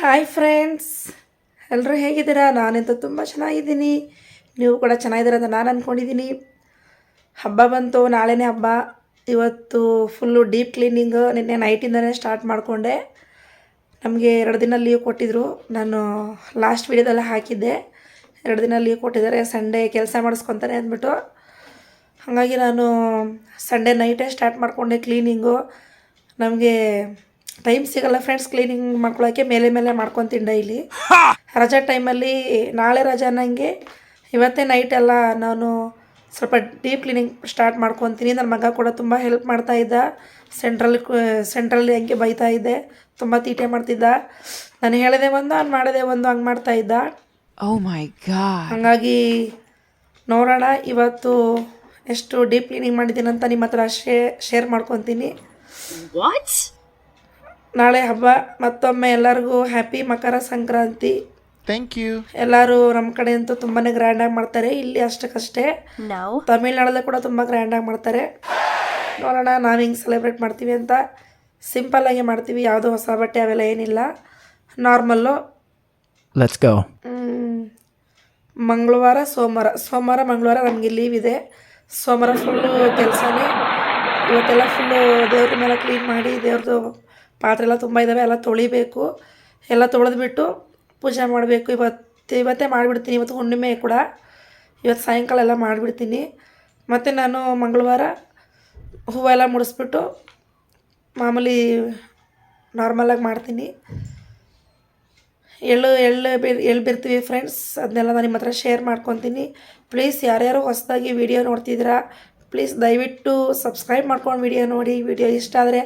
Hi friends ಎಲ್ಲರೂ ಹೇಗಿದ್ದೀರಾ? ನಾನಂತೂ ತುಂಬ ಚೆನ್ನಾಗಿದ್ದೀನಿ. ನೀವು ಕೂಡ ಚೆನ್ನಾಗಿದ್ದೀರ ಅಂತ ನಾನು ಅಂದ್ಕೊಂಡಿದ್ದೀನಿ ಹಬ್ಬ ಬಂತು, ನಾಳೆನೇ ಹಬ್ಬ. ಇವತ್ತು ಫುಲ್ಲು ಡೀಪ್ ಕ್ಲೀನಿಂಗು ನಿನ್ನೆ ನೈಟಿಂದನೇ ಸ್ಟಾರ್ಟ್ ಮಾಡಿಕೊಂಡೆ. ನಮಗೆ ಎರಡು ದಿನ ಲೀವ್ ಕೊಟ್ಟಿದ್ದರು ನಾನು ಲಾಸ್ಟ್ ವಿಡಿಯೋದಲ್ಲ ಹಾಕಿದ್ದೆ. ಎರಡು ದಿನ ಲೀವ್ ಕೊಟ್ಟಿದ್ದಾರೆ. ಸಂಡೇ ಕೆಲಸ ಮಾಡಿಸ್ಕೊತಾನೆ ಅಂದ್ಬಿಟ್ಟು. ಹಾಗಾಗಿ ನಾನು ಸಂಡೇ ನೈಟೇ ಸ್ಟಾರ್ಟ್ ಮಾಡಿಕೊಂಡೆ ಕ್ಲೀನಿಂಗು ನಮಗೆ ಟೈಮ್ ಸಿಗಲ್ಲ ಫ್ರೆಂಡ್ಸ್ ಕ್ಲೀನಿಂಗ್ ಮಾಡ್ಕೊಳ್ಳೋಕ್ಕೆ ಮೇಲೆ ಮೇಲೆ ಮಾಡ್ಕೊತೀನಿ ಡೈಲಿ ರಜಾ ಟೈಮಲ್ಲಿ ನಾಳೆ ರಜಾ ನನಗೆ ಇವತ್ತೇ ನೈಟ್ ಎಲ್ಲ ನಾನು ಸ್ವಲ್ಪ ಡೀಪ್ ಕ್ಲೀನಿಂಗ್ ಸ್ಟಾರ್ಟ್ ಮಾಡ್ಕೊತೀನಿ. ನನ್ನ ಮಗ ಕೂಡ ತುಂಬ ಹೆಲ್ಪ್ ಮಾಡ್ತಾ ಇದ್ದ. ಸೆಂಟ್ರಲ್ ಸೆಂಟ್ರಲ್ಲಿ ಹಂಗೆ ಬೈತಾ ಇದ್ದೆ. ತುಂಬ ತೀಟೆ ಮಾಡ್ತಿದ್ದ. ನಾನು ಹೇಳಿದೆ ಒಂದು ಅವ್ನು ಮಾಡಿದೆ ಒಂದು ಹಂಗೆ ಮಾಡ್ತಾ ಇದ್ದ. ಹಂಗಾಗಿ god. ಹಾಗಾಗಿ ನೋಡೋಣ. ಇವತ್ತು ಎಷ್ಟು ಡೀಪ್ ಕ್ಲೀನಿಂಗ್ ಮಾಡಿದ್ದೀನಿ ಅಂತ ನಿಮ್ಮ ಹತ್ರ ಶೇ ಶೇರ್ ಮಾಡ್ಕೊತೀನಿ? ನಾಳೆ ಹಬ್ಬ. ಮತ್ತೊಮ್ಮೆ ಎಲ್ಲರಿಗೂ happy Makara Sankranti. Thank you ಎಲ್ಲರೂ ನಮ್ಮ ಕಡೆ ಅಂತೂ ಗ್ರ್ಯಾಂಡ್ ಆಗಿ ಮಾಡ್ತಾರೆ. ಇಲ್ಲಿ ಅಷ್ಟಕ್ಕಷ್ಟೇ. ನಾವು. ತಮಿಳ್ನಾಡಲ್ಲೇ ಕೂಡ ತುಂಬ ಗ್ರ್ಯಾಂಡಾಗಿ ಮಾಡ್ತಾರೆ. ನೋಡೋಣ ನಾವು ಹಿಂಗೆ ಸೆಲೆಬ್ರೇಟ್ ಮಾಡ್ತೀವಿ ಅಂತ. ಸಿಂಪಲ್ ಆಗಿ ಮಾಡ್ತೀವಿ. ಯಾವುದೋ ಹೊಸ ಬಟ್ಟೆ ಅವೆಲ್ಲ ಏನಿಲ್ಲ. ನಾರ್ಮಲ್ಲು ಲೆಟ್ಸ್ ಗೋ ಮಂಗಳವಾರ ಸೋಮವಾರ. ಸೋಮವಾರ ಮಂಗಳವಾರ ನಮಗೆ ಲೀವ್ ಇದೆ. ಸೋಮವಾರ ಫುಲ್ಲು ಕೆಲಸನೇ. ಇವತ್ತೆಲ್ಲ ಫುಲ್ಲು ದೇವ್ರ ಮೇಲೆ ಕ್ಲೀನ್ ಮಾಡಿ ದೇವ್ರದ್ದು ಪಾತ್ರೆ ಎಲ್ಲ ತುಂಬ ಇದ್ದಾವೆ ಎಲ್ಲ ತೊಳಿಬೇಕು. ಎಲ್ಲ ತೊಳೆದ್ಬಿಟ್ಟು ಪೂಜೆ ಮಾಡಬೇಕು. ಇವತ್ತು ಇವತ್ತೇ ಮಾಡಿಬಿಡ್ತೀನಿ. ಇವತ್ತು ಹುಣ್ಣಿಮೆ ಕೂಡ. ಇವತ್ತು ಸಾಯಂಕಾಲ ಎಲ್ಲ ಮಾಡಿಬಿಡ್ತೀನಿ. ಮತ್ತು ನಾನು ಮಂಗಳವಾರ ಹೂವೆಲ್ಲ ಮುಡಿಸ್ಬಿಟ್ಟು ಮಾಮೂಲಿ ನಾರ್ಮಲಾಗಿ ಮಾಡ್ತೀನಿ. ಎಳ್ಳು ಎಳ್ಳು ಬಿರ್ ಎಳ್ಳು ಬಿರ್ತೀವಿ ಫ್ರೆಂಡ್ಸ್ ಅದನ್ನೆಲ್ಲ ನಾನು ನಿಮ್ಮ ಹತ್ರ ಶೇರ್ ಮಾಡ್ಕೊತೀನಿ. ಪ್ಲೀಸ್ ಯಾರ್ಯಾರು ಹೊಸದಾಗಿ ವಿಡಿಯೋ ನೋಡ್ತಿದ್ದೀರಾ ಪ್ಲೀಸ್ ದಯವಿಟ್ಟು ಸಬ್ಸ್ಕ್ರೈಬ್ ಮಾಡ್ಕೊಂಡು ವಿಡಿಯೋ ನೋಡಿ. ವಿಡಿಯೋ ಇಷ್ಟ ಆದರೆ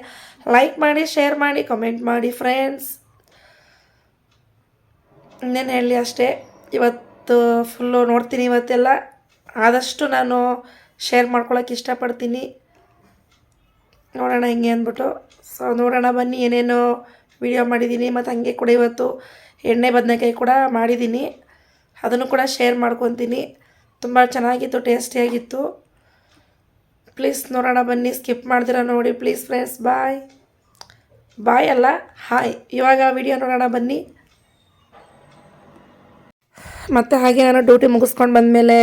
ಲೈಕ್ ಮಾಡಿ, ಶೇರ್ ಮಾಡಿ, ಕಮೆಂಟ್ ಮಾಡಿ ಫ್ರೆಂಡ್ಸ್. ಇನ್ನೇನು ಹೇಳಿ ಅಷ್ಟೇ. ಇವತ್ತು ಫುಲ್ಲು ನೋಡ್ತೀನಿ ಇವತ್ತೆಲ್ಲ. ಆದಷ್ಟು ನಾನು ಶೇರ್ ಮಾಡ್ಕೊಳಕ್ಕೆ ಇಷ್ಟಪಡ್ತೀನಿ. ನೋಡೋಣ ಹಿಂಗೆ ಅಂದ್ಬಿಟ್ಟು. ಸೊ ನೋಡೋಣ ಬನ್ನಿ ಏನೇನು ವಿಡಿಯೋ ಮಾಡಿದ್ದೀನಿ. ಮತ್ತು ಹಂಗೆ ಕೂಡ ಇವತ್ತು ಎಣ್ಣೆ ಬದನೆಕಾಯಿ ಕೂಡ ಮಾಡಿದ್ದೀನಿ. ಅದನ್ನು ಕೂಡ ಶೇರ್ ಮಾಡ್ಕೊತೀನಿ. ತುಂಬ ಚೆನ್ನಾಗಿತ್ತು, ಟೇಸ್ಟಿಯಾಗಿತ್ತು. ಪ್ಲೀಸ್ ನೋಡೋಣ ಬನ್ನಿ ಸ್ಕಿಪ್ ಮಾಡ್ದಿರ ನೋಡಿ. ಪ್ಲೀಸ್ ಫ್ರೆಂಡ್ಸ್ ಬಾಯ್ ಬಾಯ್ ಅಲ್ಲ ಹಾಯ್ ಇವಾಗ ವಿಡಿಯೋ ನೋಡೋಣ ಬನ್ನಿ. ಮತ್ತು ಹಾಗೆ ನಾನು ಡ್ಯೂಟಿ ಮುಗಿಸ್ಕೊಂಡು ಬಂದಮೇಲೆ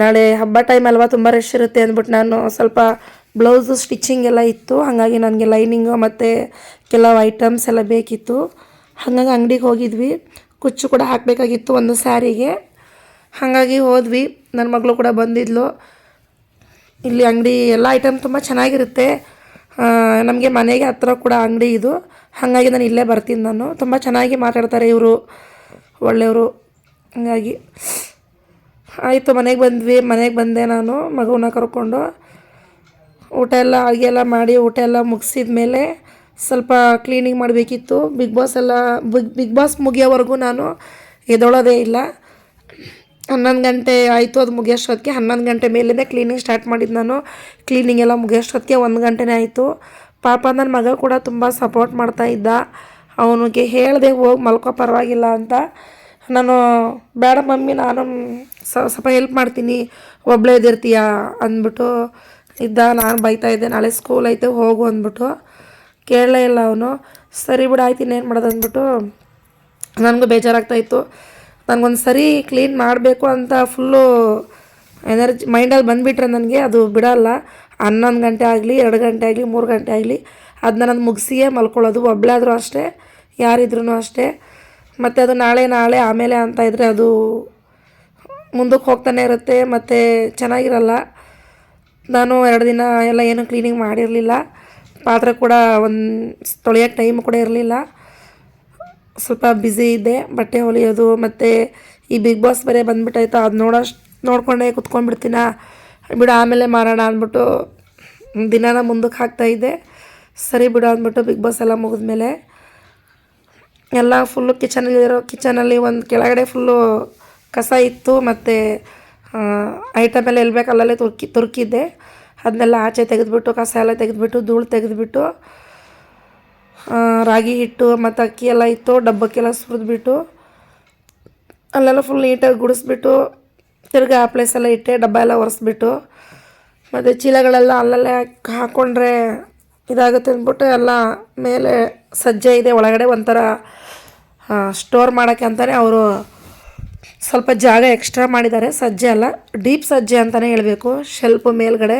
ನಾಳೆ ಹಬ್ಬ ಟೈಮ್ ಅಲ್ವಾ, ತುಂಬ ರಶ್ ಇರುತ್ತೆ ಅಂದ್ಬಿಟ್ಟು ನಾನು ಸ್ವಲ್ಪ ಬ್ಲೌಸು ಸ್ಟಿಚಿಂಗ್ ಎಲ್ಲ ಇತ್ತು. ಹಾಗಾಗಿ ನನಗೆ ಲೈನಿಂಗು ಮತ್ತು ಕೆಲವು ಐಟಮ್ಸ್ ಎಲ್ಲ ಬೇಕಿತ್ತು. ಹಾಗಾಗಿ ಅಂಗಡಿಗೆ ಹೋಗಿದ್ವಿ. ಕುಚ್ಚು ಕೂಡ ಹಾಕಬೇಕಾಗಿತ್ತು ಒಂದು ಸ್ಯಾರಿಗೆ ಹಾಗಾಗಿ ಹೋದ್ವಿ. ನನ್ನ ಮಗಳು ಕೂಡ ಬಂದಿದ್ಲು. ಇಲ್ಲಿ ಅಂಗಡಿ ಎಲ್ಲ ಐಟಮ್ ತುಂಬ ಚೆನ್ನಾಗಿರುತ್ತೆ. ನಮಗೆ ಮನೆಗೆ ಹತ್ತಿರ ಕೂಡ ಅಂಗಡಿ ಇದು. ಹಾಗಾಗಿ ನಾನು ಇಲ್ಲೇ ಬರ್ತೀನಿ ನಾನು. ತುಂಬ ಚೆನ್ನಾಗಿ ಮಾತಾಡ್ತಾರೆ ಇವರು. ಒಳ್ಳೆಯವರು. ಹಾಗಾಗಿ ಆಯಿತು, ಮನೆಗೆ ಬಂದ್ವಿ. ಮನೆಗೆ ಬಂದೆ ನಾನು ಮಗುವನ್ನ ಕರ್ಕೊಂಡು. ಊಟ ಎಲ್ಲ ಅಡುಗೆ ಎಲ್ಲ ಮಾಡಿ ಊಟ ಎಲ್ಲ ಮುಗಿಸಿದ ಮೇಲೆ ಸ್ವಲ್ಪ ಕ್ಲೀನಿಂಗ್ ಮಾಡಬೇಕಿತ್ತು. ಬಿಗ್ ಬಾಸ್ ಎಲ್ಲ ಬಿಗ್ ಬಿಗ್ ಬಾಸ್ ಮುಗಿಯೋವರೆಗೂ ನಾನು ಎದೊಳೋದೇ ಇಲ್ಲ. ಹನ್ನೊಂದು ಗಂಟೆ ಆಯಿತು, ಅದು ಮುಗಿಯೋಷ್ಟೊತ್ತಿಗೆ ಹನ್ನೊಂದು ಗಂಟೆ ಮೇಲಿಂದ ಕ್ಲೀನಿಂಗ್ ಸ್ಟಾರ್ಟ್ ಮಾಡಿದ್ದು ನಾನು. ಕ್ಲೀನಿಂಗ್ ಎಲ್ಲ ಮುಗಿಯೋಷ್ಟೊತ್ತಿಗೆ ಒಂದು ಗಂಟೆನೇ ಆಯಿತು. ಪಾಪ ನನ್ನ ಮಗ ಕೂಡ ತುಂಬ ಸಪೋರ್ಟ್ ಮಾಡ್ತಾ ಇದ್ದ. ಅವನಿಗೆ ಹೇಳಿದೆ, ಹೋಗಿ, ಮಲ್ಕೋ, ಪರವಾಗಿಲ್ಲ ಅಂತ. ನಾನು, ಬೇಡ ಮಮ್ಮಿ, ನಾನು ಸ್ವಲ್ಪ ಹೆಲ್ಪ್ ಮಾಡ್ತೀನಿ. ಒಬ್ಬಳೇ ಇದ್ದಿರ್ತೀಯ ಅಂದ್ಬಿಟ್ಟು, ಇದ್ದ, ನಾನು ಬೈತಾ ಇದ್ದೆ, ನಾಳೆ ಸ್ಕೂಲ್ ಐತೆ, ಹೋಗು ಅಂದ್ಬಿಟ್ಟು. ಕೇಳಲೇ ಇಲ್ಲ ಅವನು. ಸರಿ ಬಿಡು, ಆಯ್ತು, ಇನ್ನೇನು ಮಾಡೋದು? ಅಂದ್ಬಿಟ್ಟು, ನನಗೂ ಬೇಜಾರಾಗ್ತಾಯಿತ್ತು ನನಗೊಂದು ಸರಿ ಕ್ಲೀನ್ ಮಾಡಬೇಕು ಅಂತ ಫುಲ್ಲು ಎನರ್ಜಿ ಮೈಂಡಲ್ಲಿ ಬಂದುಬಿಟ್ರೆ ನನಗೆ ಅದು ಬಿಡಲ್ಲ. ಹನ್ನೊಂದು ಗಂಟೆ ಆಗಲಿ, ಎರಡು ಗಂಟೆ ಆಗಲಿ, ಮೂರು ಗಂಟೆ ಆಗಲಿ ಅದನ್ನ ನಾನು ಮುಗಿಸಿಯೇ ಮಲ್ಕೊಳ್ಳೋದು. ಒಬ್ಬಳೇ ಆದರೂ ಅಷ್ಟೇ ಯಾರಿದ್ರೂ ಅಷ್ಟೇ. ಮತ್ತು ಅದು ನಾಳೆ ನಾಳೆ ಆಮೇಲೆ ಅಂತ ಇದ್ದರೆ ಅದು ಮುಂದಕ್ಕೆ ಹೋಗ್ತಾನೆ ಇರುತ್ತೆ, ಮತ್ತು ಚೆನ್ನಾಗಿರಲ್ಲ. ನಾನು ಎರಡು ದಿನ ಎಲ್ಲ ಏನು ಕ್ಲೀನಿಂಗ್ ಮಾಡಿರಲಿಲ್ಲ. ಪಾತ್ರೆ ಕೂಡ ಒಂದು ತೊಳೆಯೋಕ್ಕೆ ಟೈಮ್ ಕೂಡ ಇರಲಿಲ್ಲ. ಸ್ವಲ್ಪ ಬ್ಯುಸಿ ಇದೆ ಬಟ್ಟೆ ಹೊಲಿಯೋದು ಮತ್ತು ಈ ಬಿಗ್ ಬಾಸ್ ಬೇರೆ ಬಂದುಬಿಟ್ಟಾಯ್ತು ಅದು ನೋಡೋಷ್ಟು ನೋಡ್ಕೊಂಡೇ ಕುತ್ಕೊಂಡ್ಬಿಡ್ತೀನ? ಬಿಡು ಆಮೇಲೆ ಮಾರೋಣ ಅಂದ್ಬಿಟ್ಟು ದಿನಾನ ಮುಂದಕ್ಕೆ ಹಾಕ್ತಾಯಿದ್ದೆ ಸರಿ ಬಿಡು ಅಂದ್ಬಿಟ್ಟು ಬಿಗ್ ಬಾಸ್ ಎಲ್ಲ ಮುಗಿದ್ಮೇಲೆ ಎಲ್ಲ ಫುಲ್ಲು ಕಿಚನಲ್ಲಿರೋ ಕಿಚನಲ್ಲಿ ಒಂದು ಕೆಳಗಡೆ ಫುಲ್ಲು ಕಸ ಇತ್ತು ಮತ್ತು ಐಟಮ್ ಎಲ್ಲ ಎಲ್ಲಿ ಬೇಕು ಅಲ್ಲಲ್ಲೇ ತುರ್ಕಿ, ತುರ್ಕಿದ್ದೆ. ಅದನ್ನೆಲ್ಲ ಆಚೆ ತೆಗೆದುಬಿಟ್ಟು, ಕಸ ಎಲ್ಲ ತೆಗೆದುಬಿಟ್ಟು, ಧೂಳು ತೆಗೆದುಬಿಟ್ಟು ರಾಗಿ ಹಿಟ್ಟು ಮತ್ತು ಅಕ್ಕಿ ಎಲ್ಲ ಇತ್ತು, ಡಬ್ಬಕ್ಕೆಲ್ಲ ಸುರಿದ್ಬಿಟ್ಟು, ಅಲ್ಲೆಲ್ಲ ಫುಲ್ ನೀಟಾಗಿ ಗುಡಿಸ್ಬಿಟ್ಟು, ತಿರ್ಗಿ ಆ ಪ್ಲೇಸ್ ಎಲ್ಲ ಇಟ್ಟೆ, ಡಬ್ಬ ಎಲ್ಲ ಒರೆಸ್ಬಿಟ್ಟು, ಮತ್ತು ಚೀಲಗಳೆಲ್ಲ ಅಲ್ಲಲ್ಲೇ ಹಾಕ್ಕೊಂಡ್ರೆ ಇದಾಗುತ್ತೆ ಅಂದ್ಬಿಟ್ಟು ಎಲ್ಲ ಮೇಲೆ ಸಜ್ಜೆ ಇದೆ, ಒಳಗಡೆ ಒಂಥರ ಸ್ಟೋರ್ ಮಾಡೋಕ್ಕೆ ಅಂತಲೇ ಅವರು ಸ್ವಲ್ಪ ಜಾಗ ಎಕ್ಸ್ಟ್ರಾ ಮಾಡಿದ್ದಾರೆ, ಸಜ್ಜೆ ಅಲ್ಲ ಡೀಪ್ ಸಜ್ಜೆ ಅಂತಲೇ ಹೇಳಬೇಕು ಶೆಲ್ಪ್ ಮೇಲ್ಗಡೆ,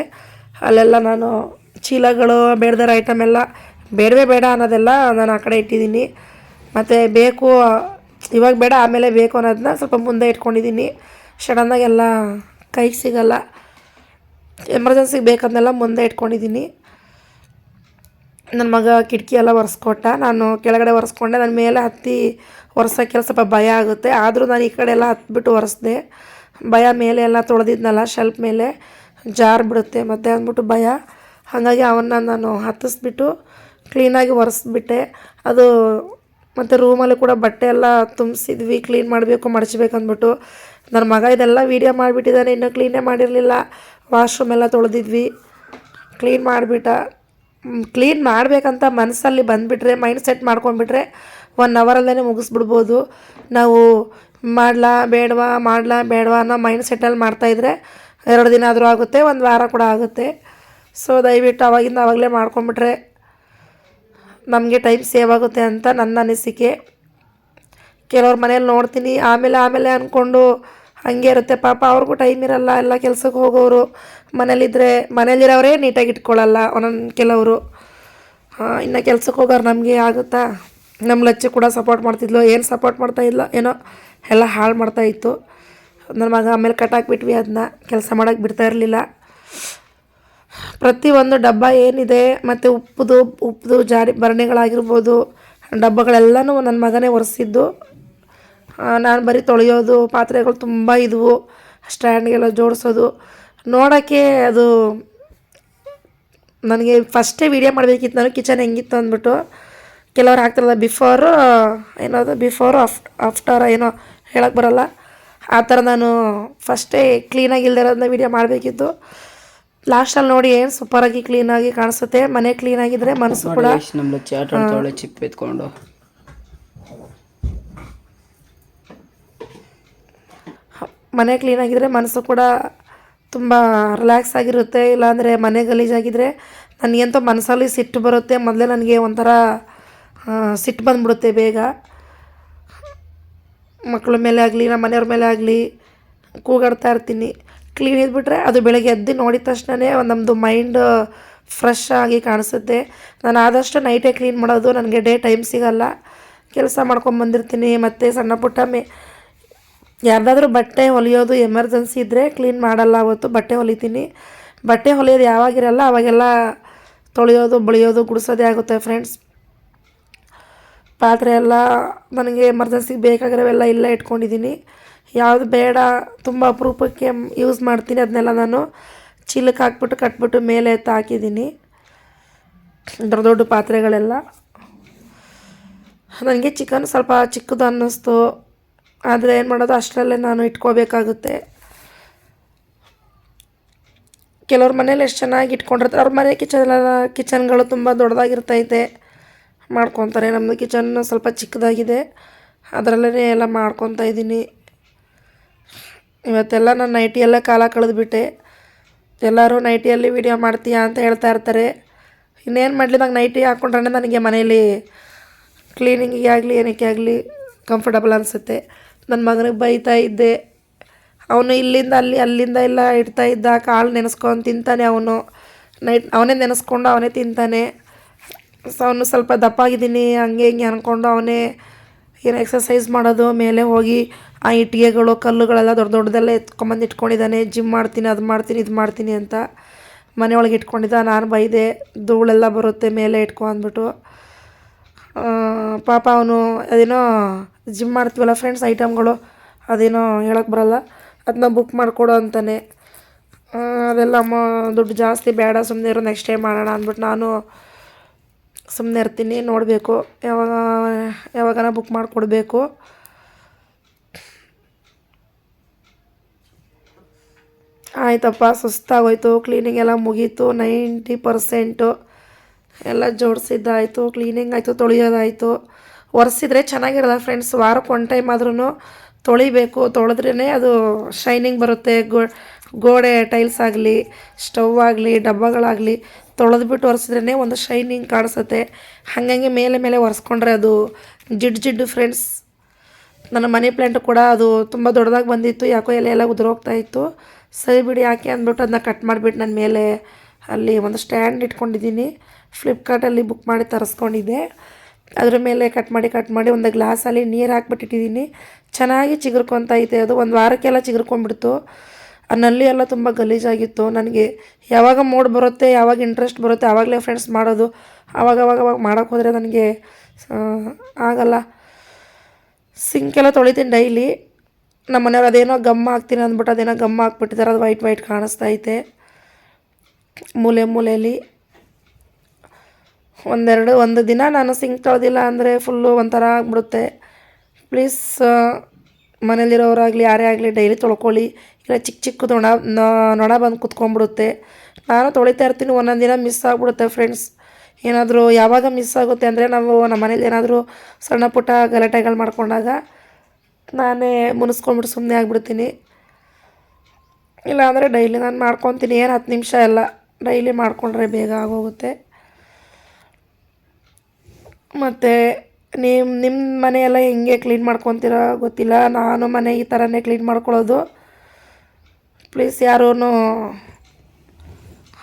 ಅಲ್ಲೆಲ್ಲ ನಾನು ಚೀಲಗಳು, ಬೇಡದಾರ ಐಟಮ್ ಎಲ್ಲ ಬೇಡವೇ ಬೇಡ ಅನ್ನೋದೆಲ್ಲ ನಾನು ಆ ಕಡೆ ಇಟ್ಟಿದ್ದೀನಿ. ಮತ್ತು ಬೇಕು, ಇವಾಗ ಬೇಡ, ಆಮೇಲೆ ಬೇಕು ಅನ್ನೋದನ್ನ ಸ್ವಲ್ಪ ಮುಂದೆ ಇಟ್ಕೊಂಡಿದ್ದೀನಿ. ಸಡನ್ನಾಗೆಲ್ಲ ಕೈಗೆ ಸಿಗಲ್ಲ. ಎಮರ್ಜೆನ್ಸಿಗೆ ಬೇಕಂದೆಲ್ಲ ಮುಂದೆ ಇಟ್ಕೊಂಡಿದ್ದೀನಿ. ನನ್ನ ಮಗ ಕಿಟಕಿ ಎಲ್ಲ ಒರೆಸ್ಕೊಟ್ಟ. ನಾನು ಕೆಳಗಡೆ ಒರೆಸ್ಕೊಂಡೆ. ನನ್ನ ಮೇಲೆ ಹತ್ತಿ ಒರೆಸೋಕ್ಕೆ ಸ್ವಲ್ಪ ಭಯ ಆಗುತ್ತೆ. ಆದರೂ ನಾನು ಈ ಕಡೆ ಎಲ್ಲ ಹತ್ಬಿಟ್ಟು ಒರೆಸ್ದೆ. ಭಯ ಮೇಲೆ ಎಲ್ಲ ತೊಳೆದಿದ್ನಲ್ಲ ಶೆಲ್ಫ್ ಮೇಲೆ. ಜಾರ್ ಬಿಡುತ್ತೆ, ಮತ್ತು ಅಂದ್ಬಿಟ್ಟು ಭಯ. ಹಾಗಾಗಿ ಅವನ್ನ ನಾನು ಹತ್ತಿಸ್ಬಿಟ್ಟು ಕ್ಲೀನಾಗಿ ಒರೆಸ್ಬಿಟ್ಟೆ. ಅದು ಮತ್ತು ರೂಮಲ್ಲಿ ಕೂಡ ಬಟ್ಟೆ ಎಲ್ಲ ತುಂಬಿಸಿದ್ವಿ. ಕ್ಲೀನ್ ಮಾಡಬೇಕು, ಮಡಚಬೇಕು ಅಂದ್ಬಿಟ್ಟು. ನನ್ನ ಮಗ ಇದೆಲ್ಲ ವೀಡಿಯೋ ಮಾಡಿಬಿಟ್ಟಿದ್ದಾನೆ. ಇನ್ನೂ ಕ್ಲೀನೇ ಮಾಡಿರಲಿಲ್ಲ. ವಾಶ್ರೂಮ್ ಎಲ್ಲ ತೊಳೆದಿದ್ವಿ. ಕ್ಲೀನ್ ಮಾಡಿಬಿಟ್ಟ. ಕ್ಲೀನ್ ಮಾಡಬೇಕಂತ ಮನಸ್ಸಲ್ಲಿ ಬಂದುಬಿಟ್ರೆ ಮೈಂಡ್ ಸೆಟ್ ಮಾಡ್ಕೊಂಡ್ಬಿಟ್ರೆ ಒನ್ ಅವರಲ್ಲೇ ಮುಗಿಸ್ಬಿಡ್ಬೋದು. ನಾವು ಮಾಡಲಾ ಬೇಡವಾ ಮಾಡಲಾ ಬೇಡವಾ ಅನ್ನೋ ಮೈಂಡ್ ಸೆಟ್ಟಲ್ಲಿ ಮಾಡ್ತಾಯಿದ್ರೆ ಎರಡು ದಿನ ಆದರೂ ಆಗುತ್ತೆ, ಒಂದು ವಾರ ಕೂಡ ಆಗುತ್ತೆ. ಸೊ ದಯವಿಟ್ಟು ಅವಾಗಿಂದ ಆವಾಗಲೇ ಮಾಡ್ಕೊಂಬಿಟ್ರೆ ನಮಗೆ ಟೈಮ್ ಸೇವ್ ಆಗುತ್ತೆ ಅಂತ ನನ್ನ ಅನಿಸಿಕೆ. ಕೆಲವ್ರ ಮನೇಲಿ ನೋಡ್ತೀನಿ, ಆಮೇಲೆ ಆಮೇಲೆ ಅಂದ್ಕೊಂಡು ಹಾಗೆ ಇರುತ್ತೆ. ಪಾಪ ಅವ್ರಿಗೂ ಟೈಮ್ ಇರಲ್ಲ, ಎಲ್ಲ ಕೆಲಸಕ್ಕೆ ಹೋಗೋರು ಮನೇಲಿದ್ದರೆ ಮನೇಲಿರೋರೇ ನೀಟಾಗಿ ಇಟ್ಕೊಳ್ಳಲ್ಲ ಒಂದೊಂದು ಕೆಲವರು. ಇನ್ನು ಕೆಲ್ಸಕ್ಕೆ ಹೋಗೋರು ನಮಗೆ ಆಗುತ್ತಾ? ನಮ್ಮ ಲಚ್ಚು ಕೂಡ ಸಪೋರ್ಟ್ ಮಾಡ್ತಿದ್ಲು. ಏನು ಸಪೋರ್ಟ್ ಮಾಡ್ತಾ ಇಲ್ಲ, ಏನೋ ಎಲ್ಲ ಹಾಳು ಮಾಡ್ತಾ ಇತ್ತು. ನನ್ನ ಮಗ ಆಮೇಲೆ ಕಟ್ಟಾಕ್ಬಿಟ್ವಿ ಅದನ್ನ ಕೆಲಸ ಮಾಡೋಕ್ಕೆ ಬಿಡ್ತಾ ಇರಲಿಲ್ಲ. ಪ್ರತಿಯೊಂದು ಡಬ್ಬ ಏನಿದೆ, ಮತ್ತು ಉಪ್ಪುದು ಉಪ್ಪುದು ಜಾಡಿ ಭರಣಿಗಳಾಗಿರ್ಬೋದು, ಡಬ್ಬಗಳೆಲ್ಲನೂ ನನ್ನ ಮಗನೇ ಒರೆಸಿದ್ದು. ನಾನು ಬರೀ ತೊಳೆಯೋದು, ಪಾತ್ರೆಗಳು ತುಂಬ ಇದ್ವು, ಸ್ಟ್ಯಾಂಡ್ಗೆಲ್ಲ ಜೋಡಿಸೋದು. ನೋಡೋಕ್ಕೆ ಅದು ನನಗೆ ಫಸ್ಟೇ ವೀಡಿಯೋ ಮಾಡಬೇಕಿತ್ತು, ನಾನು ಕಿಚನ್ ಹೆಂಗಿತ್ತು ಅಂದ್ಬಿಟ್ಟು. ಕೆಲವ್ರು ಹಾಕ್ತಾರಲ್ಲ ಬಿಫೋರು ಏನದು ಬಿಫೋರು ಆಫ್ ಆಫ್ಟರ್ ಏನೋ ಹೇಳಕ್ಕೆ ಬರಲ್ಲ. ಆ ಥರ ನಾನು ಫಸ್ಟೇ ಕ್ಲೀನಾಗಿ ಇಲ್ದಿರೋದನ್ನ ವೀಡಿಯೋ ಮಾಡಬೇಕಿತ್ತು. ಲಾಸ್ಟಲ್ಲಿ ನೋಡಿ ಏನು ಸೂಪರಾಗಿ ಕ್ಲೀನಾಗಿ ಕಾಣಿಸುತ್ತೆ. ಮನೆ ಕ್ಲೀನ್ ಆಗಿದ್ರೆ ಮನಸ್ಸು ಕೂಡ ನಮ್ದು ಚಾಟ್ ಆಗಿದ್ರೆ ಚಿಪ್ ಎತ್ಕೊಂಡು. ಮನೆ ಕ್ಲೀನಾಗಿದ್ದರೆ ಮನಸ್ಸು ಕೂಡ ತುಂಬ ರಿಲ್ಯಾಕ್ಸ್ ಆಗಿರುತ್ತೆ. ಇಲ್ಲಾಂದರೆ ಮನೆ ಗಲೀಜಾಗಿದ್ದರೆ ನನಗೆಂತೂ ಮನಸ್ಸಲ್ಲಿ ಸಿಟ್ಟು ಬರುತ್ತೆ. ಮೊದಲೇ ನನಗೆ ಒಂಥರ ಸಿಟ್ಟು ಬಂದ್ಬಿಡುತ್ತೆ ಬೇಗ. ಮಕ್ಕಳ ಮೇಲೆ ಆಗಲಿ ನಮ್ಮ ಮನೆಯವ್ರ ಮೇಲೆ ಆಗಲಿ ಕೂಗಾಡ್ತಾ ಇರ್ತೀನಿ. ಕ್ಲೀನ್ ಇದ್ಬಿಟ್ರೆ ಅದು ಬೆಳಗ್ಗೆ ಎದ್ದು ನೋಡಿದ ತಕ್ಷಣವೇ ನಮ್ಮದು ಮೈಂಡ್ ಫ್ರೆಶ್ ಆಗಿ ಕಾಣಿಸುತ್ತೆ. ನಾನು ಆದಷ್ಟು ನೈಟೇ ಕ್ಲೀನ್ ಮಾಡೋದು ನನಗೆ ಡೇ ಟೈಮ್ ಸಿಗಲ್ಲ. ಕೆಲಸ ಮಾಡ್ಕೊಂಬಂದಿರ್ತೀನಿ ಮತ್ತು ಸಣ್ಣ ಪುಟ್ಟ ಮೇ, ಯಾರ್ದಾದ್ರೂ ಬಟ್ಟೆ ಹೊಲಿಯೋದು ಎಮರ್ಜೆನ್ಸಿ ಇದ್ದರೆ ಕ್ಲೀನ್ ಮಾಡಲ್ಲ ಅವತ್ತು, ಬಟ್ಟೆ ಹೊಲಿತೀನಿ. ಬಟ್ಟೆ ಹೊಲಿಯೋದು ಯಾವಾಗಿರಲ್ಲ ಅವಾಗೆಲ್ಲ ತೊಳೆಯೋದು, ಬಳಿಯೋದು, ಗುಡಿಸೋದೇ ಆಗುತ್ತೆ ಫ್ರೆಂಡ್ಸ್ ಪಾತ್ರೆ ಎಲ್ಲ ನನಗೆ ಎಮರ್ಜೆನ್ಸಿಗೆ ಬೇಕಾಗಿರೋವೆಲ್ಲ ಇಲ್ಲೇ ಇಟ್ಕೊಂಡಿದ್ದೀನಿ. ಯಾವುದು ಬೇಡ, ತುಂಬ ಅಪರೂಪಕ್ಕೆ ಯೂಸ್ ಮಾಡ್ತೀನಿ. ಅದನ್ನೆಲ್ಲ ನಾನು ಚೀಲಕ್ಕೆ ಹಾಕ್ಬಿಟ್ಟು, ಕಟ್ಬಿಟ್ಟು ಮೇಲೆ ಎತ್ತು ಹಾಕಿದ್ದೀನಿ. ದೊಡ್ಡ ದೊಡ್ಡ ಪಾತ್ರೆಗಳೆಲ್ಲ. ನನಗೆ ಚಿಕನ್ ಸ್ವಲ್ಪ ಚಿಕ್ಕದು ಅನ್ನಿಸ್ತು. ಆದರೆ ಏನು ಮಾಡೋದು, ಅಷ್ಟರಲ್ಲೇ ನಾನು ಇಟ್ಕೋಬೇಕಾಗುತ್ತೆ. ಕೆಲವ್ರ ಮನೇಲಿ ಎಷ್ಟು ಚೆನ್ನಾಗಿ ಇಟ್ಕೊಂಡಿರ್ತಾರೆ. ಅವ್ರ ಮನೆ ಕಿಚನ್ ಕಿಚನ್ಗಳು ತುಂಬ ದೊಡ್ಡದಾಗಿರ್ತೈತೆ. ಮಾಡ್ಕೊತಾರೆ. ನಮ್ಮದು ಕಿಚನ್ ಸ್ವಲ್ಪ ಚಿಕ್ಕದಾಗಿದೆ. ಅದರಲ್ಲೇ ಎಲ್ಲ ಮಾಡ್ಕೊತಾ ಇದ್ದೀನಿ ಇವತ್ತೆಲ್ಲ ನಾನು ನೈಟಿಯೆಲ್ಲ ಕಾಲ ಕಳೆದುಬಿಟ್ಟೆ ಎಲ್ಲರೂ ನೈಟಿಯಲ್ಲಿ ವಿಡಿಯೋ ಮಾಡ್ತೀಯಾ ಅಂತ ಹೇಳ್ತಾ ಇರ್ತಾರೆ. ಇನ್ನೇನು ಮಾಡಲಿ, ನಂಗೆ ನೈಟಿ ಹಾಕ್ಕೊಂಡ್ರೆ ನನಗೆ ಮನೇಲಿ ಕ್ಲೀನಿಂಗಿಗೆ ಆಗಲಿ, ಏನಕ್ಕೆ ಆಗಲಿ ಕಂಫರ್ಟಬಲ್ ಅನಿಸುತ್ತೆ. ನನ್ನ ಮಗನಿಗೆ ಬೈತಾ ಇದ್ದೆ. ಅವನು ಇಲ್ಲಿಂದ ಅಲ್ಲಿ, ಅಲ್ಲಿಂದ ಎಲ್ಲ ಇಡ್ತಾ ಇದ್ದ ಕಾಳು ನೆನೆಸ್ಕೊಂಡು ತಿಂತಾನೆ ಅವನು. ನೈಟ್ ಅವನೇ ನೆನೆಸ್ಕೊಂಡು ಅವನೇ ತಿಂತಾನೆ. ಸೊ ಅವನು ಸ್ವಲ್ಪ ದಪ್ಪಾಗಿದ್ದೀನಿ, ಹಂಗೆ ಹಿಂಗೆ ಅಂದ್ಕೊಂಡು ಅವನೇ ಏನು ಎಕ್ಸಸೈಸ್ ಮಾಡೋದು, ಮೇಲೆ ಹೋಗಿ ಆ ಇಟ್ಟಿಗೆಗಳು, ಕಲ್ಲುಗಳೆಲ್ಲ ದೊಡ್ಡ ದೊಡ್ಡದೆಲ್ಲ ಎತ್ಕೊಂಬಂದು ಇಟ್ಕೊಂಡಿದ್ದಾನೆ. ಜಿಮ್ ಮಾಡ್ತೀನಿ, ಅದು ಮಾಡ್ತೀನಿ, ಇದು ಮಾಡ್ತೀನಿ ಅಂತ ಮನೆಯೊಳಗೆ ಇಟ್ಕೊಂಡಿದ್ದ. ನಾನು ಬೈದೆ, ಧೂಳೆಲ್ಲ ಬರುತ್ತೆ, ಮೇಲೆ ಇಟ್ಕೊ ಅಂದ್ಬಿಟ್ಟು. ಪಾಪ ಅವನು ಅದೇನೋ ಜಿಮ್ ಮಾಡ್ತೀವಲ್ಲ ಫ್ರೆಂಡ್ಸ್, ಐಟಮ್ಗಳು. ಅದೇನೋ ಹೇಳೋಕ್ಕೆ ಬರಲ್ಲ. ಅದನ್ನ ಬುಕ್ ಮಾಡಿಕೊಡು ಅಂತಾನೆ. ಅದೆಲ್ಲ ಅಮ್ಮ ದುಡ್ಡು ಜಾಸ್ತಿ ಬೇಡ ಸುಮ್ಮನೆ ಇರೋ ನೆಕ್ಸ್ಟ್ ಟೈಮ್ ಮಾಡೋಣ ಅಂದ್ಬಿಟ್ಟು ನಾನು ಸುಮ್ಮನೆ ಇರ್ತೀನಿ, ನೋಡಬೇಕು. ಯಾವಾಗ, ಯಾವಾಗನ ಬುಕ್ ಮಾಡಿಕೊಡ್ಬೇಕು. ಆಯ್ತಪ್ಪ, ಸುಸ್ತಾಗೋಯ್ತು. ಕ್ಲೀನಿಂಗ್ ಎಲ್ಲ ಮುಗೀತು. ನೈಂಟಿ ಪರ್ಸೆಂಟು ಎಲ್ಲ ಜೋಡಿಸಿದ್ದಾಯಿತು. ಕ್ಲೀನಿಂಗ್ ಆಯಿತು, ತೊಳೆಯೋದಾಯಿತು. ಒರೆಸಿದ್ರೆ ಚೆನ್ನಾಗಿರಲ್ಲ ಫ್ರೆಂಡ್ಸ್ ವಾರಕ್ಕೆ ಒನ್ ಟೈಮ್ ಆದ್ರೂ ತೊಳಿಬೇಕು. ತೊಳೆದ್ರೇ ಅದು ಶೈನಿಂಗ್ ಬರುತ್ತೆ. ಗೋ, ಗೋಡೆ ಟೈಲ್ಸ್ ಆಗಲಿ ಸ್ಟವ್ ಆಗಲಿ, ಡಬ್ಬಗಳಾಗಲಿ ತೊಳೆದ್ಬಿಟ್ಟು ಒರೆಸಿದ್ರೇ ಒಂದು ಶೈನಿಂಗ್ ಕಾಣಿಸುತ್ತೆ. ಹಾಗಾಗಿ ಮೇಲೆ ಮೇಲೆ ಒರೆಸ್ಕೊಂಡ್ರೆ ಅದು ಜಿಡ್ಡು ಜಿಡ್ಡು ಫ್ರೆಂಡ್ಸ್ ನನ್ನ ಮನಿ ಪ್ಲ್ಯಾಂಟ್ ಕೂಡ ಅದು ತುಂಬ ದೊಡ್ಡದಾಗಿ ಬಂದಿತ್ತು. ಯಾಕೋ ಎಲೆ ಎಲ್ಲ ಉದುರೋಗ್ತಾ ಇತ್ತು. ಸರಿ ಬಿಡಿ, ಯಾಕೆ ಅಂದ್ಬಿಟ್ಟು ಅದನ್ನ ಕಟ್ ಮಾಡಿಬಿಟ್ಟು ನನ್ನ ಮೇಲೆ ಅಲ್ಲಿ ಒಂದು ಸ್ಟ್ಯಾಂಡ್ ಇಟ್ಕೊಂಡಿದ್ದೀನಿ. ಫ್ಲಿಪ್ಕಾರ್ಟಲ್ಲಿ ಬುಕ್ ಮಾಡಿ ತರಿಸ್ಕೊಂಡಿದ್ದೆ. ಅದ್ರ ಮೇಲೆ ಕಟ್ ಮಾಡಿ ಕಟ್ ಮಾಡಿ ಒಂದು ಗ್ಲಾಸಲ್ಲಿ ನೀರು ಹಾಕ್ಬಿಟ್ಟಿಟ್ಟಿದ್ದೀನಿ. ಚೆನ್ನಾಗಿ ಐತೆ ಅದು. ಒಂದು ವಾರಕ್ಕೆಲ್ಲ ಚಿಗುರ್ಕೊಂಡ್ಬಿಡ್ತು. ಆ ನಲ್ಲಿ ಎಲ್ಲ ತುಂಬ ಗಲೀಜಾಗಿತ್ತು. ನನಗೆ ಯಾವಾಗ ಮೋಡ್ ಬರುತ್ತೆ, ಯಾವಾಗ ಇಂಟ್ರೆಸ್ಟ್ ಬರುತ್ತೆ ಆವಾಗಲೇ ಫ್ರೆಂಡ್ಸ್ ಮಾಡೋದು. ಆವಾಗ ಅವಾಗ ಅವಾಗ ಮಾಡೋಕ್ಕೆ ಹೋದರೆ ನನಗೆ ಆಗಲ್ಲ. ಸಿಂಕೆಲ್ಲ ತೊಳಿತೀನಿ ಡೈಲಿ ನಮ್ಮ ಮನೆಯವ್ರು ಅದೇನೋ ಗಮ್ಮ ಹಾಕ್ತೀನಿ ಅಂದ್ಬಿಟ್ಟು ಅದೇನೋ ಗಮ್ಮ ಹಾಕ್ಬಿಟ್ಟಿದ್ದಾರೆ ಅದು ವೈಟ್ ವೈಟ್ ಕಾಣಿಸ್ತಾ ಐತೆ ಮೂಲೆ ಮೂಲೆಯಲ್ಲಿ ಒಂದೆರಡು, ಒಂದು ದಿನ ನಾನು ಸಿಂಕ್ ತೊಳೆದಿಲ್ಲ ಅಂದರೆ ಫುಲ್ಲು ಒಂಥರ ಆಗ್ಬಿಡುತ್ತೆ. ಪ್ಲೀಸ್ ಮನೇಲಿರೋರಾಗಲಿ ಯಾರೇ ಆಗಲಿ ಡೈಲಿ ತೊಳ್ಕೊಳ್ಳಿ. ಇಲ್ಲ, ಚಿಕ್ಕ ಚಿಕ್ಕ ನೊಣ ನೊಣ ಬಂದು ಕುತ್ಕೊಂಡ್ಬಿಡುತ್ತೆ. ನಾನು ತೊಳಿತಾ ಇರ್ತೀನಿ, ಒಂದೊಂದು ದಿನ ಮಿಸ್ ಆಗಿಬಿಡುತ್ತೆ ಫ್ರೆಂಡ್ಸ್ ಏನಾದರೂ ಯಾವಾಗ ಮಿಸ್ ಆಗುತ್ತೆ ಅಂದರೆ ನಾವು ನಮ್ಮ ಮನೇಲಿ ಏನಾದರೂ ಸಣ್ಣ ಪುಟ್ಟ ಗಲಾಟೆಗಳು ಮಾಡ್ಕೊಂಡಾಗ ನಾನೇ ಮುನಿಸ್ಕೊಂಡ್ಬಿಟ್ಟು ಸುಮ್ಮನೆ ಆಗಿಬಿಡ್ತೀನಿ. ಇಲ್ಲಾಂದರೆ ಡೈಲಿ ನಾನು ಮಾಡ್ಕೊತೀನಿ, ಏನು ಹತ್ತು ನಿಮಿಷ ಎಲ್ಲ ಡೈಲಿ ಮಾಡಿಕೊಂಡ್ರೆ ಬೇಗ ಆಗೋಗುತ್ತೆ. ಮತ್ತು ನಿಮ್ಮ ನಿಮ್ಮ ಮನೆಯೆಲ್ಲ ಹೆಂಗೆ ಕ್ಲೀನ್ ಮಾಡ್ಕೊತೀರೋ ಗೊತ್ತಿಲ್ಲ. ನಾನು ಮನೆ ಈ ಥರನೇ ಕ್ಲೀನ್ ಮಾಡ್ಕೊಳ್ಳೋದು. ಪ್ಲೀಸ್ ಯಾರೂ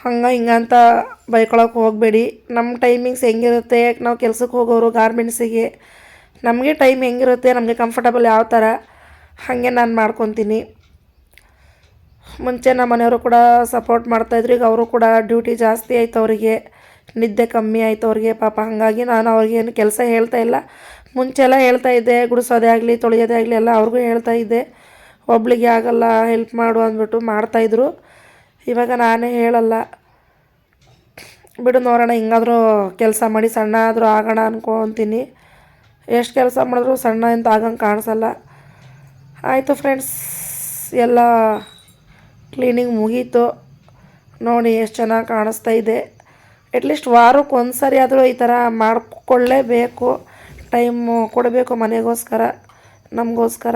ಹಂಗೆ ಹಿಂಗೆ ಅಂತ ಬೈಕೊಳಕ್ಕೆ ಹೋಗಬೇಡಿ. ನಮ್ಮ ಟೈಮಿಂಗ್ಸ್ ಹೆಂಗಿರುತ್ತೆ, ನಾವು ಕೆಲ್ಸಕ್ಕೆ ಹೋಗೋರು, ಗಾರ್ಮೆಂಟ್ಸಿಗೆ ನಮಗೆ ಟೈಮ್ ಹೆಂಗಿರುತ್ತೆ, ನಮಗೆ ಕಂಫರ್ಟಬಲ್ ಯಾವ ಥರ ಹಾಗೆ ನಾನು ಮಾಡ್ಕೊತೀನಿ. ಮುಂಚೆ ನಮ್ಮ ಮನೆಯವರು ಕೂಡ ಸಪೋರ್ಟ್ ಮಾಡ್ತಾಯಿದ್ರು ಈಗ ಅವರು ಕೂಡ ಡ್ಯೂಟಿ ಜಾಸ್ತಿ ಆಯ್ತು ಅವರಿಗೆ. ನಿದ್ದೆ ಕಮ್ಮಿ ಆಯಿತು ಅವ್ರಿಗೆ, ಪಾಪ ಹಾಗಾಗಿ ನಾನು ಅವ್ರಿಗೆ ಏನು ಕೆಲಸ ಹೇಳ್ತಾ ಇಲ್ಲ. ಮುಂಚೆಲ್ಲ ಹೇಳ್ತಾ ಇದ್ದೆ, ಗುಡಿಸೋದೇ ಆಗಲಿ, ತೊಳೆಯೋದೇ ಆಗಲಿ, ಎಲ್ಲ ಅವ್ರಿಗೂ ಹೇಳ್ತಾ ಇದ್ದೆ. ಒಬ್ಳಿಗೆ ಆಗಲ್ಲ ಹೆಲ್ಪ್ ಮಾಡು ಅಂದ್ಬಿಟ್ಟು ಮಾಡ್ತಾಯಿದ್ರು ಇವಾಗ ನಾನೇ ಹೇಳಲ್ಲ. ಬಿಡು ನೋಡೋಣ, ಹಿಂಗಾದರೂ ಕೆಲಸ ಮಾಡಿ ಸಣ್ಣ ಆದರೂ ಆಗೋಣ ಅನ್ಕೊತೀನಿ. ಎಷ್ಟು ಕೆಲಸ ಮಾಡಿದ್ರು ಸಣ್ಣ ಅಂತ ಆಗಂಗೆ ಕಾಣಿಸಲ್ಲ. ಆಯಿತು ಫ್ರೆಂಡ್ಸ್ ಎಲ್ಲ ಕ್ಲೀನಿಂಗ್ ಮುಗೀತು. ನೋಡಿ ಎಷ್ಟು ಚೆನ್ನಾಗಿ ಕಾಣಿಸ್ತಾ ಇದೆ. ಅಟ್ಲೀಸ್ಟ್ ವಾರಕ್ಕೆ ಒಂದು ಸರಿ ಆದರೂ ಈ ಥರ ಮಾಡಿಕೊಳ್ಳೇಬೇಕು. ಟೈಮು ಕೊಡಬೇಕು ಮನೆಗೋಸ್ಕರ, ನಮಗೋಸ್ಕರ.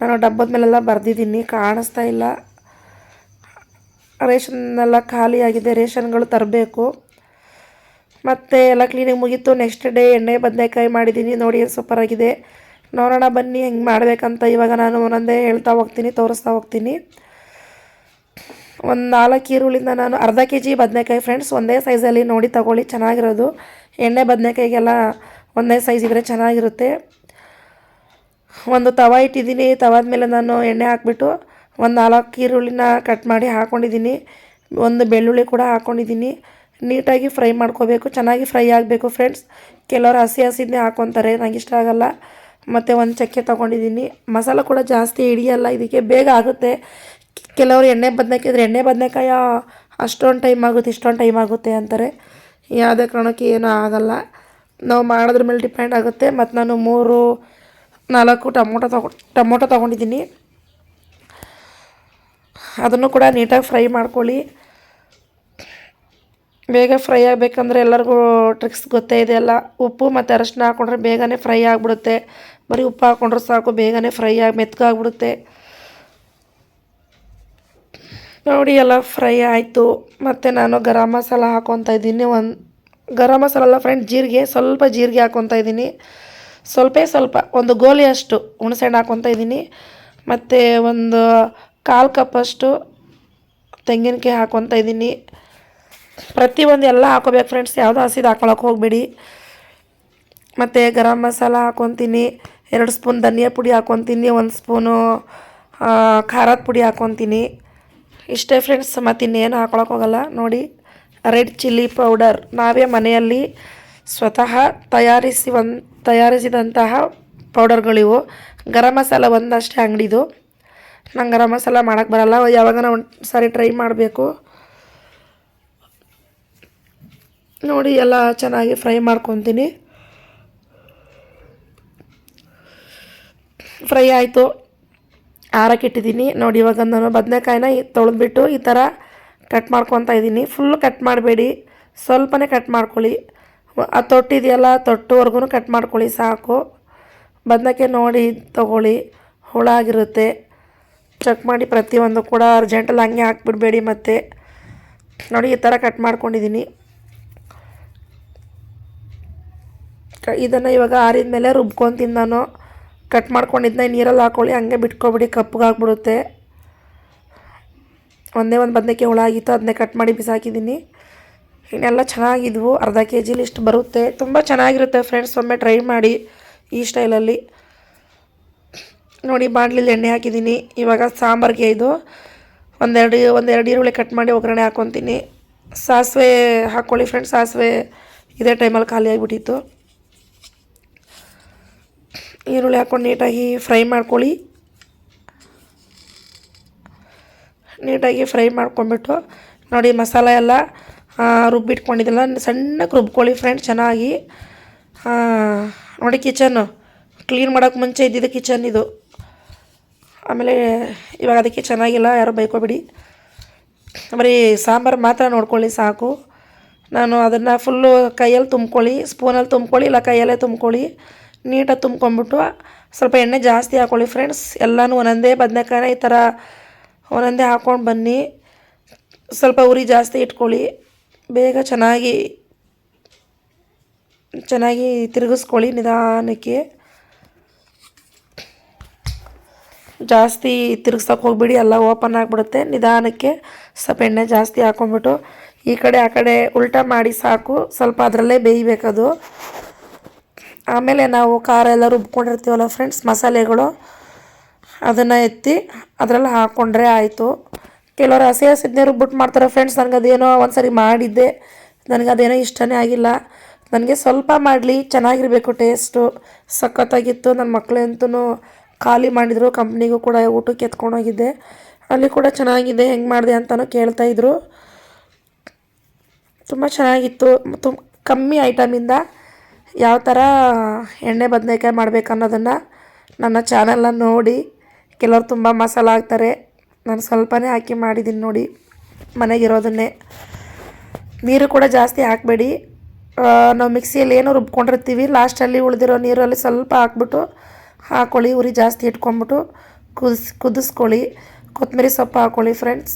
ನಾನು ಡಬ್ಬದ ಮೇಲೆಲ್ಲ ಬರೆದಿದ್ದೀನಿ, ಕಾಣಿಸ್ತಾ ಇಲ್ಲ. ರೇಷನ್ನೆಲ್ಲ ಖಾಲಿಯಾಗಿದೆ, ರೇಷನ್ಗಳು ತರಬೇಕು. ಮತ್ತು ಎಲ್ಲ ಕ್ಲೀನಿಂಗ್ ಮುಗೀತು. ನೆಕ್ಸ್ಟ್ ಡೇ ಎಣ್ಣೆ, ಬದನೆಕಾಯಿ ಮಾಡಿದ್ದೀನಿ ನೋಡಿ ಸೂಪರ್ ಆಗಿದೆ. ನೋಡೋಣ ಬನ್ನಿ ಹೆಂಗೆ ಮಾಡಬೇಕಂತ. ಇವಾಗ ನಾನು ಒಂದೊಂದೇ ಹೇಳ್ತಾ ಹೋಗ್ತೀನಿ, ತೋರಿಸ್ತಾ ಹೋಗ್ತೀನಿ. ಒಂದು ನಾಲ್ಕು ಈರುಳ್ಳಿಂದ ನಾನು ಅರ್ಧ ಕೆ ಜಿ ಬದನೆಕಾಯಿ ಫ್ರೆಂಡ್ಸ್ ಒಂದೇ ಸೈಜಲ್ಲಿ ನೋಡಿ ತಗೊಳ್ಳಿ, ಚೆನ್ನಾಗಿರೋದು. ಎಣ್ಣೆ, ಬದನೆಕಾಯಿಗೆಲ್ಲ ಒಂದೇ ಸೈಜ್ ಇದ್ದರೆ ಚೆನ್ನಾಗಿರುತ್ತೆ. ಒಂದು ತವ ಇಟ್ಟಿದ್ದೀನಿ. ತವಾದ ಮೇಲೆ ನಾನು ಎಣ್ಣೆ ಹಾಕ್ಬಿಟ್ಟು ಒಂದು ನಾಲ್ಕು ಈರುಳ್ಳಿನ ಕಟ್ ಮಾಡಿ ಹಾಕ್ಕೊಂಡಿದ್ದೀನಿ ಒಂದು ಬೆಳ್ಳುಳ್ಳಿ ಕೂಡ ಹಾಕ್ಕೊಂಡಿದ್ದೀನಿ ನೀಟಾಗಿ ಫ್ರೈ ಮಾಡ್ಕೋಬೇಕು. ಚೆನ್ನಾಗಿ ಫ್ರೈ ಆಗಬೇಕು ಫ್ರೆಂಡ್ಸ್. ಕೆಲವರು ಹಸಿ ಹಸಿದನ್ನೇ ಹಾಕ್ಕೊತಾರೆ ನನಗೆ ಇಷ್ಟ ಆಗಲ್ಲ. ಮತ್ತು ಒಂದು ಚಕ್ಕೆ ತೊಗೊಂಡಿದ್ದೀನಿ. ಮಸಾಲ ಕೂಡ ಜಾಸ್ತಿ ಹಿಡಿಯಲ್ಲ, ಇದಕ್ಕೆ ಬೇಗ ಆಗುತ್ತೆ. ಕೆಲವರು ಎಣ್ಣೆ ಬದನೆಕಾಯಿ ಇದ್ರೆ ಎಣ್ಣೆ ಬದನೇಕಾಯ ಅಷ್ಟೊಂದು ಟೈಮ್ ಆಗುತ್ತೆ, ಇಷ್ಟೊಂದು ಟೈಮ್ ಆಗುತ್ತೆ ಅಂತಾರೆ. ಯಾವುದೇ ಕಾರಣಕ್ಕೆ ಏನೂ ಆಗಲ್ಲ. ನಾವು ಮಾಡೋದ್ರ ಮೇಲೆ ಡಿಪೆಂಡ್ ಆಗುತ್ತೆ. ಮತ್ತು ನಾನು ಮೂರು, ನಾಲ್ಕು ಟೊಮೊಟೊ ತಗೊ, ಟೊಮೊಟೊ ತೊಗೊಂಡಿದ್ದೀನಿ. ಅದನ್ನು ಕೂಡ ನೀಟಾಗಿ ಫ್ರೈ ಮಾಡ್ಕೊಳ್ಳಿ. ಬೇಗ ಫ್ರೈ ಆಗಬೇಕಂದ್ರೆ ಎಲ್ಲರಿಗೂ ಟ್ರಿಕ್ಸ್ ಗೊತ್ತೇ ಇದೆ ಅಲ್ಲ. ಉಪ್ಪು ಮತ್ತು ಅರಶಿನ ಹಾಕ್ಕೊಂಡ್ರೆ ಬೇಗನೆ ಫ್ರೈ ಆಗಿಬಿಡುತ್ತೆ. ಬರೀ ಉಪ್ಪು ಹಾಕ್ಕೊಂಡ್ರೆ ಸಾಕು, ಬೇಗನೆ ಫ್ರೈ ಆಗಿ ಮೆತ್ಕಾಗ್ಬಿಡುತ್ತೆ ನೋಡಿ, ಎಲ್ಲ ಫ್ರೈ ಆಯಿತು. ಮತ್ತು ನಾನು ಗರಂ ಮಸಾಲ ಹಾಕ್ಕೊತಾ ಇದ್ದೀನಿ. ಒಂದು ಗರಂ ಮಸಾಲ ಅಲ್ಲ ಫ್ರೆಂಡ್ ಜೀರಿಗೆ, ಸ್ವಲ್ಪ ಜೀರಿಗೆ ಹಾಕ್ಕೊತಾ ಇದ್ದೀನಿ. ಸ್ವಲ್ಪ ಸ್ವಲ್ಪ, ಒಂದು ಗೋಲಿಯಷ್ಟು ಹುಣಸೆಹಣ್ಣು ಹಾಕ್ಕೊತಾ ಇದ್ದೀನಿ. ಮತ್ತು ಒಂದು ಕಾಲು ಕಪ್ಪಷ್ಟು ತೆಂಗಿನಕಾಯಿ ಹಾಕ್ಕೊತಾ ಇದ್ದೀನಿ. ಪ್ರತಿಯೊಂದು ಎಲ್ಲ ಹಾಕೋಬೇಕು ಫ್ರೆಂಡ್ಸ್ ಯಾವುದೋ ಹಸಿದು ಹಾಕೊಳಕ್ಕೆ ಹೋಗಬೇಡಿ. ಮತ್ತು ಗರಂ ಮಸಾಲ ಹಾಕೊತೀನಿ. ಎರಡು ಸ್ಪೂನ್ ಧನಿಯಾ ಪುಡಿ ಹಾಕೊತೀನಿ. ಒಂದು ಸ್ಪೂನು ಖಾರದ ಪುಡಿ ಹಾಕೊತೀನಿ. ಇಷ್ಟೇ ಫ್ರೆಂಡ್ಸ್ ಮತ್ತು ಇನ್ನೇನು ಹಾಕೊಳಕ್ಕೆ ಹೋಗಲ್ಲ. ನೋಡಿ, ರೆಡ್ ಚಿಲ್ಲಿ ಪೌಡರ್. ನಾವೇ ಮನೆಯಲ್ಲಿ ಸ್ವತಃ ತಯಾರಿಸಿ ಒಂದು ತಯಾರಿಸಿದಂತಹ ಪೌಡರ್ಗಳಿವು. ಗರಂ ಮಸಾಲ ಒಂದಷ್ಟೇ ಅಂಗಡಿದು. ನಂಗೆ ಗರಂ ಮಸಾಲ ಮಾಡೋಕ್ಕೆ ಬರಲ್ಲ. ಯಾವಾಗ ಒಂದು ಸಾರಿ ಟ್ರೈ ಮಾಡಬೇಕು. ನೋಡಿ ಎಲ್ಲ ಚೆನ್ನಾಗಿ ಫ್ರೈ ಮಾಡ್ಕೊತೀನಿ. ಫ್ರೈ ಆಯಿತು. ಆರಕ್ಕಿಟ್ಟಿದ್ದೀನಿ ನೋಡಿ ಇವಾಗ ನಾನು ಬದನೆಕಾಯಿನ ತೊಳೆದ್ಬಿಟ್ಟು ಈ ಥರ ಕಟ್ ಮಾಡ್ಕೊತಾ ಇದ್ದೀನಿ. ಫುಲ್ ಕಟ್ ಮಾಡಬೇಡಿ. ಸ್ವಲ್ಪನೇ ಕಟ್ ಮಾಡ್ಕೊಳ್ಳಿ. ಆ ತೊಟ್ಟಿದೆಯಲ್ಲ ತೊಟ್ಟುವರೆಗೂ ಕಟ್ ಮಾಡ್ಕೊಳ್ಳಿ ಸಾಕು. ಬದನೆಕಾಯಿ ನೋಡಿ ತೊಗೊಳ್ಳಿ. ಹುಳ ಆಗಿರುತ್ತೆ. ಚೆಕ್ ಮಾಡಿ ಪ್ರತಿಯೊಂದು ಕೂಡ ಅರ್ಜೆಂಟಲ್ಲಿ ಹಂಗೆ ಹಾಕ್ಬಿಡ್ಬೇಡಿ ಮತ್ತು. ನೋಡಿ ಈ ಥರ ಕಟ್ ಮಾಡ್ಕೊಂಡಿದ್ದೀನಿ ಕ- ಇದನ್ನು ಇವಾಗ ಆರಿದ ಮೇಲೆ ರುಬ್ಕೊತೀನಿ ನಾನು ಕಟ್ ಮಾಡ್ಕೊಂಡಿದ್ದನ್ನ ನೀರಲ್ಲಿ ಹಾಕೊಳ್ಳಿ, ಹಂಗೆ ಬಿಟ್ಕೊಬಿಡಿ ಕಪ್ಪಗಾಗ್ಬಿಡುತ್ತೆ ಒಂದೇ ಒಂದು ಬದನೆಕಾಯಿ ಹುಳ ಆಗಿತ್ತು ಅದನ್ನೇ ಕಟ್ ಮಾಡಿ ಬಿಸಾಕಿದ್ದೀನಿ ಇನ್ನೆಲ್ಲ ಚೆನ್ನಾಗಿದ್ವು, ಅರ್ಧ ಕೆ ಜಿಲಿ ಇಷ್ಟು ಬರುತ್ತೆ. ತುಂಬ ಚೆನ್ನಾಗಿರುತ್ತೆ ಫ್ರೆಂಡ್ಸ್, ಒಮ್ಮೆ ಟ್ರೈ ಮಾಡಿ ಈ ಸ್ಟೈಲಲ್ಲಿ. ನೋಡಿ, ಬಾಣಲಿಲಿ ಎಣ್ಣೆ ಹಾಕಿದ್ದೀನಿ ಇವಾಗ ಸಾಂಬಾರಿಗೆ ಇದು. ಒಂದೆರಡು ಒಂದೆರಡು ಈರುಳ್ಳಿ ಕಟ್ ಮಾಡಿ ಒಗ್ಗರಣೆ ಹಾಕ್ಕೊತೀನಿ ಸಾಸಿವೆ ಹಾಕ್ಕೊಳ್ಳಿ ಫ್ರೆಂಡ್ಸ್, ಸಾಸಿವೆ ಇದೇ ಟೈಮಲ್ಲಿ ಖಾಲಿ ಆಗಿಬಿಟ್ಟಿತ್ತು. ಈರುಳ್ಳಿ ಹಾಕ್ಕೊಂಡು ನೀಟಾಗಿ ಫ್ರೈ ಮಾಡ್ಕೊಳ್ಳಿ. ನೀಟಾಗಿ ಫ್ರೈ ಮಾಡ್ಕೊಂಬಿಟ್ಟು ನೋಡಿ ಮಸಾಲೆ ಎಲ್ಲ ರುಬ್ಬಿಟ್ಕೊಂಡಿದ್ದೆಲ್ಲ ಸಣ್ಣಕ್ಕೆ ರುಬ್ಕೊಳ್ಳಿ ಫ್ರೆಂಡ್ ಚೆನ್ನಾಗಿ. ನೋಡಿ ಕಿಚನ್ನು ಕ್ಲೀನ್ ಮಾಡೋಕ್ಕೆ ಮುಂಚೆ ಇದ್ದಿದ್ದು ಕಿಚನ್ ಇದು. ಆಮೇಲೆ ಇವಾಗ ಅದಕ್ಕೆ ಚೆನ್ನಾಗಿಲ್ಲ, ಯಾರು ಬೈಕೋಬಿಡಿ. ಬರೀ ಸಾಂಬಾರು ಮಾತ್ರ ನೋಡ್ಕೊಳ್ಳಿ ಸಾಕು. ನಾನು ಅದನ್ನು ಫುಲ್ಲು ಕೈಯಲ್ಲಿ ತುಂಬ್ಕೊಳ್ಳಿ ಸ್ಪೂನಲ್ಲಿ ತುಂಬ್ಕೊಳ್ಳಿ, ಇಲ್ಲ ಕೈಯಲ್ಲೇ ತುಂಬ್ಕೊಳ್ಳಿ. ನೀಟಾಗಿ ತುಂಬ್ಕೊಂಬಿಟ್ಟು ಸ್ವಲ್ಪ ಎಣ್ಣೆ ಜಾಸ್ತಿ ಹಾಕ್ಕೊಳ್ಳಿ ಫ್ರೆಂಡ್ಸ್ ಎಲ್ಲನೂ ಒಂದೊಂದೇ ಬದನೆಕಾಯಿನ ಈ ಥರ ಒಂದೊಂದೇ ಹಾಕ್ಕೊಂಡು ಬನ್ನಿ. ಸ್ವಲ್ಪ ಉರಿ ಜಾಸ್ತಿ ಇಟ್ಕೊಳ್ಳಿ. ಬೇಗ ಚೆನ್ನಾಗಿ ಚೆನ್ನಾಗಿ ತಿರುಗಿಸ್ಕೊಳ್ಳಿ ನಿಧಾನಕ್ಕೆ. ಜಾಸ್ತಿ ತಿರುಗ್ಸೋಕೆ ಹೋಗ್ಬಿಡಿ, ಎಲ್ಲ ಓಪನ್ ಆಗಿಬಿಡುತ್ತೆ. ನಿಧಾನಕ್ಕೆ ಸ್ವಲ್ಪ ಎಣ್ಣೆ ಜಾಸ್ತಿ ಹಾಕೊಂಡ್ಬಿಟ್ಟು ಈ ಕಡೆ ಆ ಕಡೆ ಉಲ್ಟಾ ಮಾಡಿ ಸಾಕು. ಸ್ವಲ್ಪ ಅದರಲ್ಲೇ ಬೇಯಬೇಕದು. ಆಮೇಲೆ ನಾವು ಖಾರ ಎಲ್ಲ ರುಬ್ಕೊಂಡಿರ್ತೀವಲ್ಲ ಫ್ರೆಂಡ್ಸ್ ಮಸಾಲೆಗಳು, ಅದನ್ನು ಎತ್ತಿ ಅದರಲ್ಲಿ ಹಾಕ್ಕೊಂಡ್ರೆ ಆಯಿತು. ಕೆಲವರು ಹಸಿ ಹಸಿದನ್ನೇ ರುಬ್ಬಿಟ್ಟು ಮಾಡ್ತಾರೆ ಫ್ರೆಂಡ್ಸ್ ನನಗೆ ಅದೇನೋ ಒಂದು ಸರಿ ಮಾಡಿದ್ದೆ. ನನಗೆ ಅದೇನೋ ಇಷ್ಟನೇ ಆಗಿಲ್ಲ. ನನಗೆ ಸ್ವಲ್ಪ ಮಾಡಲಿ, ಚೆನ್ನಾಗಿರಬೇಕು ಟೇಸ್ಟು ಸಖತ್ತಾಗಿತ್ತು. ನನ್ನ ಮಕ್ಕಳಂತೂ ಖಾಲಿ ಮಾಡಿದರು ಕಂಪ್ನಿಗೂ ಕೂಡ ಊಟಕ್ಕೆ ಎತ್ಕೊಂಡು ಹೋಗಿದ್ದೆ. ಅಲ್ಲಿ ಕೂಡ ಚೆನ್ನಾಗಿದೆ, ಹೆಂಗೆ ಮಾಡಿದೆ ಅಂತಲೂ ಕೇಳ್ತಾಯಿದ್ರು ತುಂಬ ಚೆನ್ನಾಗಿತ್ತು. ತುಂಬ ಕಮ್ಮಿ ಐಟಮಿಂದ ಯಾವ ಥರ ಎಣ್ಣೆ ಬದನೇಕಾಯಿ ಮಾಡಬೇಕು ಅನ್ನೋದನ್ನು ನನ್ನ ಚಾನಲ್ನ ನೋಡಿ. ಕೆಲವರು ತುಂಬ ಮಸಾಲ ಹಾಕ್ತಾರೆ. ನಾನು ಸ್ವಲ್ಪನೇ ಹಾಕಿ ಮಾಡಿದ್ದೀನಿ ನೋಡಿ ಮನೆಗಿರೋದನ್ನೇ. ನೀರು ಕೂಡ ಜಾಸ್ತಿ ಹಾಕಬೇಡಿ. ನಾವು ಮಿಕ್ಸಿಯಲ್ಲಿ ಏನು ರುಬ್ಕೊಂಡಿರ್ತೀವಿ. ಲಾಸ್ಟಲ್ಲಿ ಉಳಿದಿರೋ ನೀರಲ್ಲಿ ಸ್ವಲ್ಪ ಹಾಕ್ಬಿಟ್ಟು ಹಾಕ್ಕೊಳ್ಳಿ ಉರಿ ಜಾಸ್ತಿ ಇಟ್ಕೊಂಬಿಟ್ಟು ಕುದಿಸ್, ಕುದಿಸ್ಕೊಳ್ಳಿ. ಕೊತ್ತಂಬರಿ ಸೊಪ್ಪು ಹಾಕ್ಕೊಳ್ಳಿ ಫ್ರೆಂಡ್ಸ್.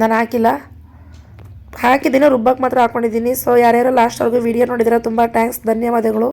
ನಾನು ಹಾಕಿಲ್ಲ. ಹಾಕಿದ್ದೀನಿ ರುಬ್ಬಕ್ಕೆ ಮಾತ್ರ ಹಾಕ್ಕೊಂಡಿದ್ದೀನಿ ಸೊ ಯಾರ್ಯಾರು ಲಾಸ್ಟ್ವರೆಗೂ ವಿಡಿಯೋ ನೋಡಿದ್ರೆ ತುಂಬ ಥ್ಯಾಂಕ್ಸ್ ಧನ್ಯವಾದಗಳು.